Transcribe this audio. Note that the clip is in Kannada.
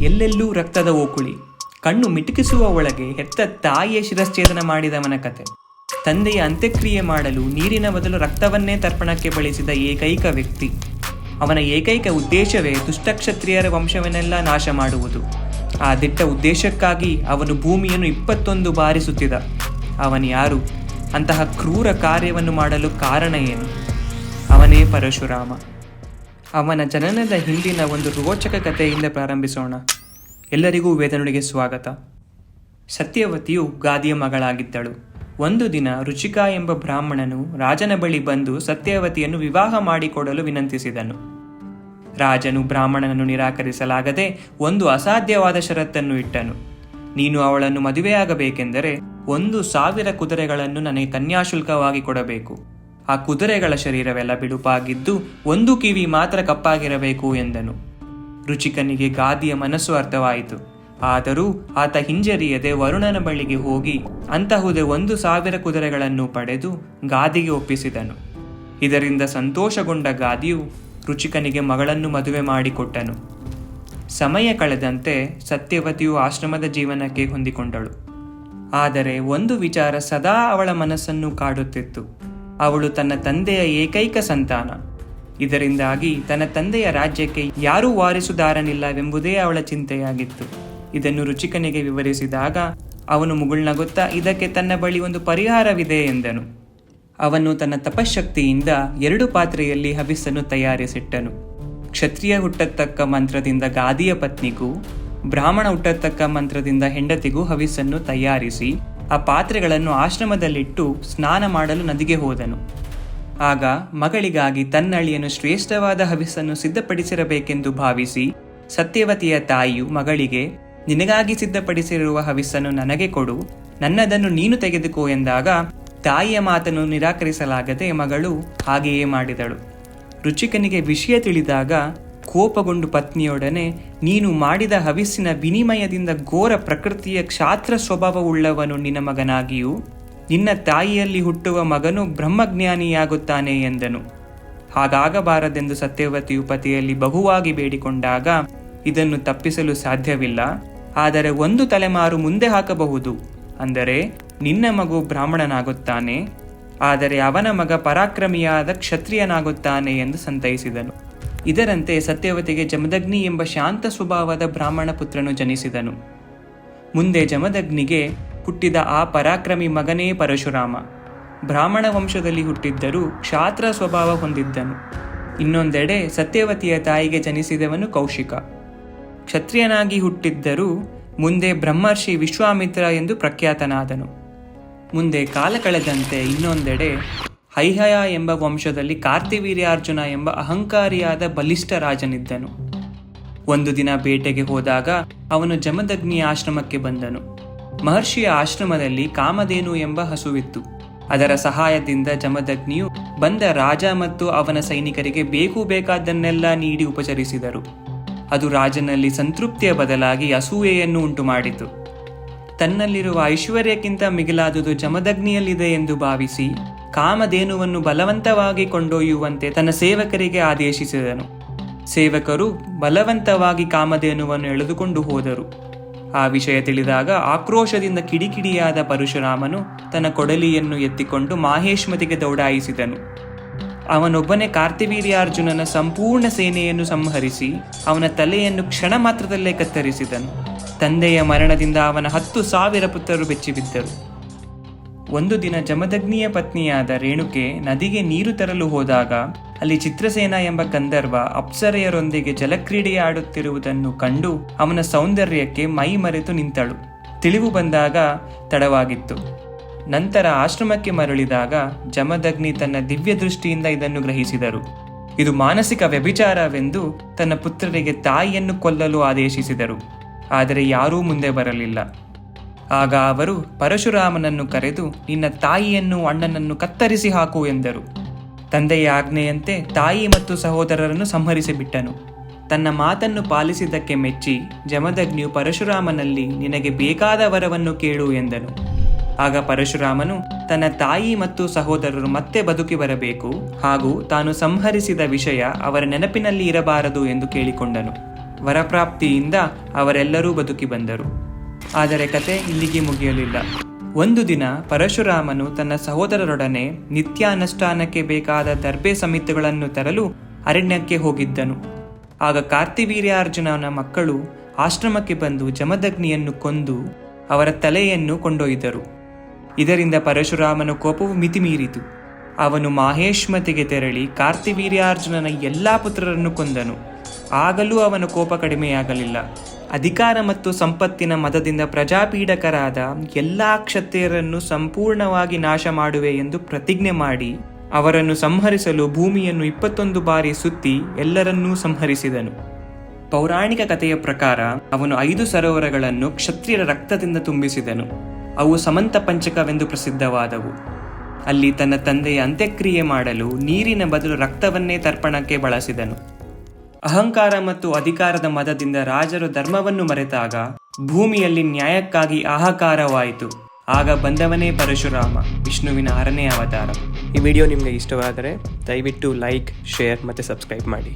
ಎಲ್ಲೆಲ್ಲೂ ರಕ್ತದ ಓಕುಳಿ. ಕಣ್ಣು ಮಿಟುಕಿಸುವ ಒಳಗೆ ಹೆತ್ತ ತಾಯಿಯ ಶಿರಶ್ಛೇದನ ಮಾಡಿದವನ ಕತೆ. ತಂದೆಯ ಅಂತ್ಯಕ್ರಿಯೆ ಮಾಡಲು ನೀರಿನ ಬದಲು ರಕ್ತವನ್ನೇ ತರ್ಪಣಕ್ಕೆ ಬಳಸಿದ ಏಕೈಕ ವ್ಯಕ್ತಿ. ಅವನ ಏಕೈಕ ಉದ್ದೇಶವೇ ದುಷ್ಟಕ್ಷತ್ರಿಯರ ವಂಶವನ್ನೆಲ್ಲ ನಾಶ ಮಾಡುವುದು. ಆ ದಿಟ್ಟ ಉದ್ದೇಶಕ್ಕಾಗಿ ಅವನು ಭೂಮಿಯನ್ನು ಇಪ್ಪತ್ತೊಂದು ಬಾರಿ ಸುತ್ತಿದ. ಅವನು ಯಾರು? ಅಂತಹ ಕ್ರೂರ ಕಾರ್ಯವನ್ನು ಮಾಡಲು ಕಾರಣ ಏನು? ಅವನೇ ಪರಶುರಾಮ. ಅವನ ಜನನದ ಹಿಂದಿನ ಒಂದು ರೋಚಕ ಕಥೆಯಿಂದ ಪ್ರಾರಂಭಿಸೋಣ. ಎಲ್ಲರಿಗೂ ವೇದನುಡಿಗೆ ಸ್ವಾಗತ. ಸತ್ಯವತಿಯು ಗಾದಿಯ ಮಗಳಾಗಿದ್ದಳು. ಒಂದು ದಿನ ರುಚಿಕಾ ಎಂಬ ಬ್ರಾಹ್ಮಣನು ರಾಜನ ಬಳಿ ಬಂದು ಸತ್ಯವತಿಯನ್ನು ವಿವಾಹ ಮಾಡಿಕೊಡಲು ವಿನಂತಿಸಿದನು. ರಾಜನು ಬ್ರಾಹ್ಮಣನನ್ನು ನಿರಾಕರಿಸಲಾಗದೆ ಒಂದು ಅಸಾಧ್ಯವಾದ ಷರತ್ತನ್ನು ಇಟ್ಟನು. ನೀನು ಅವಳನ್ನು ಮದುವೆಯಾಗಬೇಕೆಂದರೆ ಒಂದು ಸಾವಿರ ಕುದುರೆಗಳನ್ನು ನನಗೆ ಕನ್ಯಾಶುಲ್ಕವಾಗಿ ಕೊಡಬೇಕು. ಆ ಕುದುರೆಗಳ ಶರೀರವೆಲ್ಲ ಬಿಡುಪಾಗಿದ್ದು ಒಂದು ಕಿವಿ ಮಾತ್ರ ಕಪ್ಪಾಗಿರಬೇಕು ಎಂದನು. ರುಚಿಕನಿಗೆ ಗಾದಿಯ ಮನಸ್ಸು ಅರ್ಥವಾಯಿತು. ಆದರೂ ಆತ ಹಿಂಜರಿಯದೆ ವರುಣನ ಬಳಿಗೆ ಹೋಗಿ ಅಂತಹುದೇ ಒಂದು ಸಾವಿರ ಕುದುರೆಗಳನ್ನು ಪಡೆದು ಗಾದಿಗೆ ಒಪ್ಪಿಸಿದನು. ಇದರಿಂದ ಸಂತೋಷಗೊಂಡ ಗಾದಿಯು ರುಚಿಕನಿಗೆ ಮಗಳನ್ನು ಮದುವೆ ಮಾಡಿಕೊಟ್ಟನು. ಸಮಯ ಕಳೆದಂತೆ ಸತ್ಯವತಿಯು ಆಶ್ರಮದ ಜೀವನಕ್ಕೆ ಹೊಂದಿಕೊಂಡಳು. ಆದರೆ ಒಂದು ವಿಚಾರ ಸದಾ ಅವಳ ಮನಸ್ಸನ್ನು ಕಾಡುತ್ತಿತ್ತು. ಅವಳು ತನ್ನ ತಂದೆಯ ಏಕೈಕ ಸಂತಾನ. ಇದರಿಂದಾಗಿ ತನ್ನ ತಂದೆಯ ರಾಜ್ಯಕ್ಕೆ ಯಾರೂ ವಾರಿಸುದಾರನಿಲ್ಲವೆಂಬುದೇ ಅವಳ ಚಿಂತೆಯಾಗಿತ್ತು. ಇದನ್ನು ರುಚಿಕನಿಗೆ ವಿವರಿಸಿದಾಗ, ಅವನು ಮುಗುಳ್ನಗುತ್ತಾ, ಇದಕ್ಕೆ ತನ್ನ ಬಳಿ ಒಂದು ಪರಿಹಾರವಿದೆ ಎಂದನು. ಅವನು ತನ್ನ ತಪಶಕ್ತಿಯಿಂದ ಎರಡು ಪಾತ್ರೆಯಲ್ಲಿ ಹವಿಸ್ಸನ್ನು ತಯಾರಿಸಿಟ್ಟನು. ಕ್ಷತ್ರಿಯ ಹುಟ್ಟತಕ್ಕ ಮಂತ್ರದಿಂದ ಗಾದಿಯ ಪತ್ನಿಗೂ, ಬ್ರಾಹ್ಮಣ ಹುಟ್ಟತಕ್ಕ ಮಂತ್ರದಿಂದ ಹೆಂಡತಿಗೂ ಹವಿಸ್ಸನ್ನು ತಯಾರಿಸಿ ಆ ಪಾತ್ರೆಗಳನ್ನು ಆಶ್ರಮದಲ್ಲಿಟ್ಟು ಸ್ನಾನ ಮಾಡಲು ನದಿಗೆ ಹೋದನು. ಆಗ ಮಗಳಿಗಾಗಿ ತನ್ನಳಿಯನ್ನು ಶ್ರೇಷ್ಠವಾದ ಹವಿಸ್ಸನ್ನು ಸಿದ್ಧಪಡಿಸಿರಬೇಕೆಂದು ಭಾವಿಸಿ ಸತ್ಯವತಿಯ ತಾಯಿಯು ಮಗಳಿಗೆ, ನಿನಗಾಗಿ ಸಿದ್ಧಪಡಿಸಿರುವ ಹವಿಸ್ಸನ್ನು ನನಗೆ ಕೊಡು, ನನ್ನದನ್ನು ನೀನು ತೆಗೆದುಕೋ ಎಂದಾಗ ತಾಯಿಯ ಮಾತನ್ನು ನಿರಾಕರಿಸಲಾಗದೆ ಮಗಳು ಹಾಗೆಯೇ ಮಾಡಿದಳು. ರುಚಿಕನಿಗೆ ವಿಷಯ ತಿಳಿದಾಗ ಕೋಪಗೊಂಡು ಪತ್ನಿಯೊಡನೆ, ನೀನು ಮಾಡಿದ ಹವಿಸ್ಸಿನ ವಿನಿಮಯದಿಂದ ಘೋರ ಪ್ರಕೃತಿಯ ಕ್ಷಾತ್ರ ಸ್ವಭಾವವುಳ್ಳವನು ನಿನ್ನ ಮಗನಾಗಿಯೂ, ನಿನ್ನ ತಾಯಿಯಲ್ಲಿ ಹುಟ್ಟುವ ಮಗನು ಬ್ರಹ್ಮಜ್ಞಾನಿಯಾಗುತ್ತಾನೆ ಎಂದನು. ಹಾಗಾಗಬಾರದೆಂದು ಸತ್ಯವತಿಯು ಪತಿಯಲ್ಲಿ ಬಹುವಾಗಿ ಬೇಡಿಕೊಂಡಾಗ, ಇದನ್ನು ತಪ್ಪಿಸಲು ಸಾಧ್ಯವಿಲ್ಲ, ಆದರೆ ಒಂದು ತಲೆಮಾರು ಮುಂದೆ ಹಾಕಬಹುದು. ಅಂದರೆ, ನಿನ್ನ ಮಗು ಬ್ರಾಹ್ಮಣನಾಗುತ್ತಾನೆ, ಆದರೆ ಅವನ ಮಗ ಪರಾಕ್ರಮಿಯಾದ ಕ್ಷತ್ರಿಯನಾಗುತ್ತಾನೆ ಎಂದು ಸಂತೈಸಿದನು. ಇದರಂತೆ ಸತ್ಯವತಿಗೆ ಜಮದಗ್ನಿ ಎಂಬ ಶಾಂತ ಸ್ವಭಾವದ ಬ್ರಾಹ್ಮಣ ಪುತ್ರನು ಜನಿಸಿದನು. ಮುಂದೆ ಜಮದಗ್ನಿಗೆ ಹುಟ್ಟಿದ ಆ ಪರಾಕ್ರಮಿ ಮಗನೇ ಪರಶುರಾಮ. ಬ್ರಾಹ್ಮಣ ವಂಶದಲ್ಲಿ ಹುಟ್ಟಿದ್ದರೂ ಕ್ಷಾತ್ರ ಸ್ವಭಾವ ಹೊಂದಿದ್ದನು. ಇನ್ನೊಂದೆಡೆ ಸತ್ಯವತಿಯ ತಾಯಿಗೆ ಜನಿಸಿದವನು ಕೌಶಿಕ. ಕ್ಷತ್ರಿಯನಾಗಿ ಹುಟ್ಟಿದ್ದರೂ ಮುಂದೆ ಬ್ರಹ್ಮರ್ಷಿ ವಿಶ್ವಾಮಿತ್ರ ಎಂದು ಪ್ರಖ್ಯಾತನಾದನು. ಮುಂದೆ ಕಾಲ ಕಳೆದಂತೆ ಇನ್ನೊಂದೆಡೆ ಹೈಹಯ ಎಂಬ ವಂಶದಲ್ಲಿ ಕಾರ್ತಿವೀರ್ಯಾರ್ಜುನ ಎಂಬ ಅಹಂಕಾರಿಯಾದ ಬಲಿಷ್ಠ ರಾಜನಿದ್ದನು. ಒಂದು ದಿನ ಬೇಟೆಗೆ ಹೋದಾಗ ಅವನು ಜಮದಗ್ನಿ ಆಶ್ರಮಕ್ಕೆ ಬಂದನು. ಮಹರ್ಷಿಯ ಆಶ್ರಮದಲ್ಲಿ ಕಾಮಧೇನು ಎಂಬ ಹಸುವಿತ್ತು. ಅದರ ಸಹಾಯದಿಂದ ಜಮದಗ್ನಿಯು ಬಂದ ರಾಜ ಮತ್ತು ಅವನ ಸೈನಿಕರಿಗೆ ಬೇಕು ಬೇಕಾದ್ದನ್ನೆಲ್ಲ ನೀಡಿ ಉಪಚರಿಸಿದರು. ಅದು ರಾಜನಲ್ಲಿ ಸಂತೃಪ್ತಿಯ ಬದಲಾಗಿ ಅಸೂಯೆಯನ್ನು ಉಂಟು ಮಾಡಿತು ತನ್ನಲ್ಲಿರುವ ಐಶ್ವರ್ಯಕ್ಕಿಂತ ಮಿಗಿಲಾದುದು ಜಮದಗ್ನಿಯಲ್ಲಿದೆ ಎಂದು ಭಾವಿಸಿ ಕಾಮಧೇನುವನ್ನು ಬಲವಂತವಾಗಿ ಕೊಂಡೊಯ್ಯುವಂತೆ ತನ್ನ ಸೇವಕರಿಗೆ ಆದೇಶಿಸಿದನು. ಸೇವಕರು ಬಲವಂತವಾಗಿ ಕಾಮಧೇನುವನ್ನು ಎಳೆದುಕೊಂಡು ಹೋದರು. ಆ ವಿಷಯ ತಿಳಿದಾಗ ಆಕ್ರೋಶದಿಂದ ಕಿಡಿಕಿಡಿಯಾದ ಪರಶುರಾಮನು ತನ್ನ ಕೊಡಲಿಯನ್ನು ಎತ್ತಿಕೊಂಡು ಮಾಹೇಶ್ಮತಿಗೆ ದೌಡಾಯಿಸಿದನು. ಅವನೊಬ್ಬನೇ ಕಾರ್ತಿವೀರ್ಯಾರ್ಜುನನ ಸಂಪೂರ್ಣ ಸೇನೆಯನ್ನು ಸಂಹರಿಸಿ ಅವನ ತಲೆಯನ್ನು ಕ್ಷಣ ಮಾತ್ರದಲ್ಲೇ ಕತ್ತರಿಸಿದನು. ತಂದೆಯ ಮರಣದಿಂದ ಅವನ ಹತ್ತು ಸಾವಿರ ಪುತ್ರರು ಬೆಚ್ಚಿಬಿದ್ದರು. ಒಂದು ದಿನ ಜಮದಗ್ನಿಯ ಪತ್ನಿಯಾದ ರೇಣುಕೆ ನದಿಗೆ ನೀರು ತರಲು ಹೋದಾಗ, ಅಲ್ಲಿ ಚಿತ್ರಸೇನ ಎಂಬ ಕಂದರ್ವ ಅಪ್ಸರೆಯರೊಂದಿಗೆ ಜಲಕ್ರೀಡೆಯಾಡುತ್ತಿರುವುದನ್ನು ಕಂಡು ಅವನ ಸೌಂದರ್ಯಕ್ಕೆ ಮೈ ಮರೆತು ನಿಂತಳು. ತಿಳಿವು ಬಂದಾಗ ತಡವಾಗಿತ್ತು. ನಂತರ ಆಶ್ರಮಕ್ಕೆ ಮರಳಿದಾಗ ಜಮದಗ್ನಿ ತನ್ನ ದಿವ್ಯ ದೃಷ್ಟಿಯಿಂದ ಇದನ್ನು ಗ್ರಹಿಸಿದರು. ಇದು ಮಾನಸಿಕ ವ್ಯಭಿಚಾರವೆಂದು ತನ್ನ ಪುತ್ರರಿಗೆ ತಾಯಿಯನ್ನು ಕೊಲ್ಲಲು ಆದೇಶಿಸಿದರು. ಆದರೆ ಯಾರೂ ಮುಂದೆ ಬರಲಿಲ್ಲ. ಆಗ ಅವರು ಪರಶುರಾಮನನ್ನು ಕರೆದು, ನಿನ್ನ ತಾಯಿಯನ್ನು ಅಣ್ಣನನ್ನು ಕತ್ತರಿಸಿ ಹಾಕು ಎಂದರು. ತಂದೆಯ ಆಜ್ಞೆಯಂತೆ ತಾಯಿ ಮತ್ತು ಸಹೋದರರನ್ನು ಸಂಹರಿಸಿಬಿಟ್ಟನು. ತನ್ನ ಮಾತನ್ನು ಪಾಲಿಸಿದ್ದಕ್ಕೆ ಮೆಚ್ಚಿ, ಜಮದಗ್ನಿಯು ಪರಶುರಾಮನಲ್ಲಿ, ನಿನಗೆ ಬೇಕಾದ ವರವನ್ನು ಕೇಳು ಎಂದನು. ಆಗ ಪರಶುರಾಮನು, ತನ್ನ ತಾಯಿ ಮತ್ತು ಸಹೋದರರು ಮತ್ತೆ ಬದುಕಿ ಬರಬೇಕು, ಹಾಗೂ ತಾನು ಸಂಹರಿಸಿದ ವಿಷಯ ಅವರ ನೆನಪಿನಲ್ಲಿ ಇರಬಾರದು ಎಂದು ಕೇಳಿಕೊಂಡನು. ವರಪ್ರಾಪ್ತಿಯಿಂದ ಅವರೆಲ್ಲರೂ ಬದುಕಿ ಬಂದರು. ಆದರೆ ಕತೆ ಇಲ್ಲಿಗೆ ಮುಗಿಯಲಿಲ್ಲ. ಒಂದು ದಿನ ಪರಶುರಾಮನು ತನ್ನ ಸಹೋದರರೊಡನೆ ನಿತ್ಯಾನುಷ್ಠಾನಕ್ಕೆ ಬೇಕಾದ ದರ್ಬೆ ಸಮಿತಿಗಳನ್ನು ತರಲು ಅರಣ್ಯಕ್ಕೆ ಹೋಗಿದ್ದನು. ಆಗ ಕಾರ್ತಿವೀರ್ಯಾರ್ಜುನನ ಮಕ್ಕಳು ಆಶ್ರಮಕ್ಕೆ ಬಂದು ಜಮದಗ್ನಿಯನ್ನು ಕೊಂದು ಅವರ ತಲೆಯನ್ನು ಕೊಂಡೊಯ್ದರು. ಇದರಿಂದ ಪರಶುರಾಮನ ಕೋಪವು ಮಿತಿಮೀರಿತು. ಅವನು ಮಾಹೇಶ್ಮತಿಗೆ ತೆರಳಿ ಕಾರ್ತಿವೀರ್ಯಾರ್ಜುನನ ಎಲ್ಲಾ ಪುತ್ರರನ್ನು ಕೊಂದನು. ಆಗಲೂ ಅವನ ಕೋಪ ಕಡಿಮೆಯಾಗಲಿಲ್ಲ. ಅಧಿಕಾರ ಮತ್ತು ಸಂಪತ್ತಿನ ಮದದಿಂದ ಪ್ರಜಾಪೀಡಕರಾದ ಎಲ್ಲಾ ಕ್ಷತ್ರಿಯರನ್ನು ಸಂಪೂರ್ಣವಾಗಿ ನಾಶ ಮಾಡುವೆ ಎಂದು ಪ್ರತಿಜ್ಞೆ ಮಾಡಿ ಅವರನ್ನು ಸಂಹರಿಸಲು ಭೂಮಿಯನ್ನು ಇಪ್ಪತ್ತೊಂದು ಬಾರಿ ಸುತ್ತಿ ಎಲ್ಲರನ್ನೂ ಸಂಹರಿಸಿದನು. ಪೌರಾಣಿಕ ಕಥೆಯ ಪ್ರಕಾರ ಅವನು ಐದು ಸರೋವರಗಳನ್ನು ಕ್ಷತ್ರಿಯರ ರಕ್ತದಿಂದ ತುಂಬಿಸಿದನು. ಅವು ಸಮಂತ ಪಂಚಕವೆಂದು ಪ್ರಸಿದ್ಧವಾದವು. ಅಲ್ಲಿ ತನ್ನ ತಂದೆಯ ಅಂತ್ಯಕ್ರಿಯೆ ಮಾಡಲು ನೀರಿನ ಬದಲು ರಕ್ತವನ್ನೇ ತರ್ಪಣಕ್ಕೆ ಬಳಸಿದನು. ಅಹಂಕಾರ ಮತ್ತು ಅಧಿಕಾರದ ಮದದಿಂದ ರಾಜರು ಧರ್ಮವನ್ನು ಮರೆತಾಗ ಭೂಮಿಯಲ್ಲಿ ನ್ಯಾಯಕ್ಕಾಗಿ ಆಹಾಕಾರವಾಯಿತು. ಆಗ ಬಂದವನೇ ಪರಶುರಾಮ, ವಿಷ್ಣುವಿನ ಆರನೇ ಅವತಾರ. ಈ ವಿಡಿಯೋ ನಿಮಗೆ ಇಷ್ಟವಾದರೆ ದಯವಿಟ್ಟು ಲೈಕ್, ಶೇರ್ ಮತ್ತು ಸಬ್ಸ್ಕ್ರೈಬ್ ಮಾಡಿ.